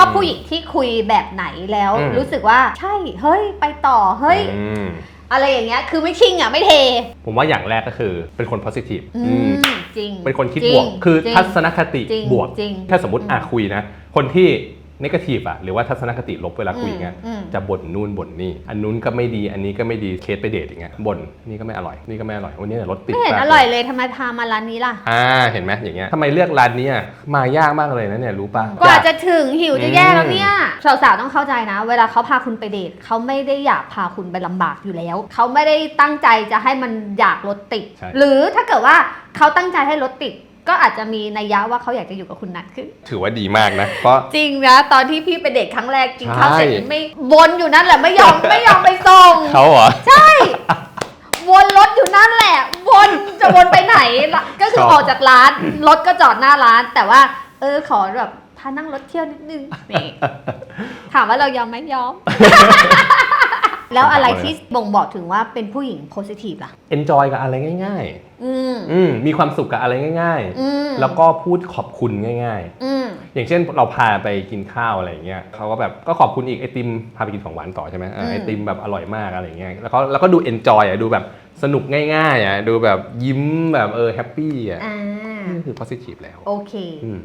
อบผู้หญิงที่คุยแบบไหนแล้ว อืม รู้สึกว่าใช่เฮ้ย ไปต่อเฮ้ย อืมอะไรอย่างเงี้ยคือไม่ชิงอะไม่เทผมว่าอย่างแรกก็คือเป็นคน positive อือืม มจริงเป็นคนคิดจริงบวก คือจริงทัศนคติจริงบวก จริง ถ้าสมมติอืมอะคุยนะ คนที่ นกาทีฟอะหรือว่าทัศนคติลบเวลาคุยอย่างเงี้ยอืม จะบ่นนู่นบ่นนี่ อันนู้นก็ไม่ดีอันนี้ก็ไม่ดีเคสไปเดทอย่างเงี้ยบ่นนี่ก็ไม่อร่อยนี่ก็ไม่อร่อยวันนี้เนี่ยรถติดไม่เห็นมากอร่อยเลยทำไมพามาร้านนี้ล่ะ อ่าเห็นไหมอย่างเงี้ยทำไมเลือกร้านนี้อะมายากมากเลยนะเนี่ยรู้ป่ะกว่าจะยถึงหิวจะอืมแย่แล้วเนี่ยสาวๆต้องเข้าใจนะ เวลาเขาพาคุณไปเดทเขาไม่ได้อยากพาคุณไปลำบากอยู่แล้ว เขาไม่ได้ตั้งใจจะให้มันอยากรถติด ใช่ หรือถ้าเกิดว่าเขาตั้งใจให้รถติด ก็อาจจะมีนัยยะว่าเขาอยากจะอยู่กับคุณนานขึ้น ถือว่าดีมากนะ เพราะ จริงนะตอนที่พี่ไปเดทครั้งแรกกินข้าวใช่เสร็จไม่วนอยู่นั่นแหละไม่ยอมไม่ยอมไปส่ง เขาเหรอวนรถอยู่นั่นแหละ วนจะวนไปไหนล่ะก็คือชอบออกจากร้านรถก็จอดหน้าร้าน แต่ว่า เออขอแบบพานั่งรถเที่ยวนิดนึงนี่ถามว่าเรายอมไหมยอม แล้วอะไรที่บ่งบอกถึงว่าเป็นผู้หญิงโพสิทีฟล่ะ enjoy กับอะไรง่าย อืม ๆ อืมมีความสุขกับอะไรง่าย อืม ๆ แล้วก็พูดขอบคุณง่าย ๆ อืม อย่างเช่นเราพาไปกินข้าวอะไรอย่างเงี้ยเขาก็แบบก็ขอบคุณอีกไอติมพาไปกินของหวานต่อใช่ไหมเอออืมไอติมแบบอร่อยมากอะไรอย่างเงี้ยแล้วก็แล้วก็ดูเอนจอยอะดูแบบสนุกง่ายๆอะดูแบบยิ้มแบบเออแฮปปี้อะอ่า นี่คือ positive แล้วโอเค อืม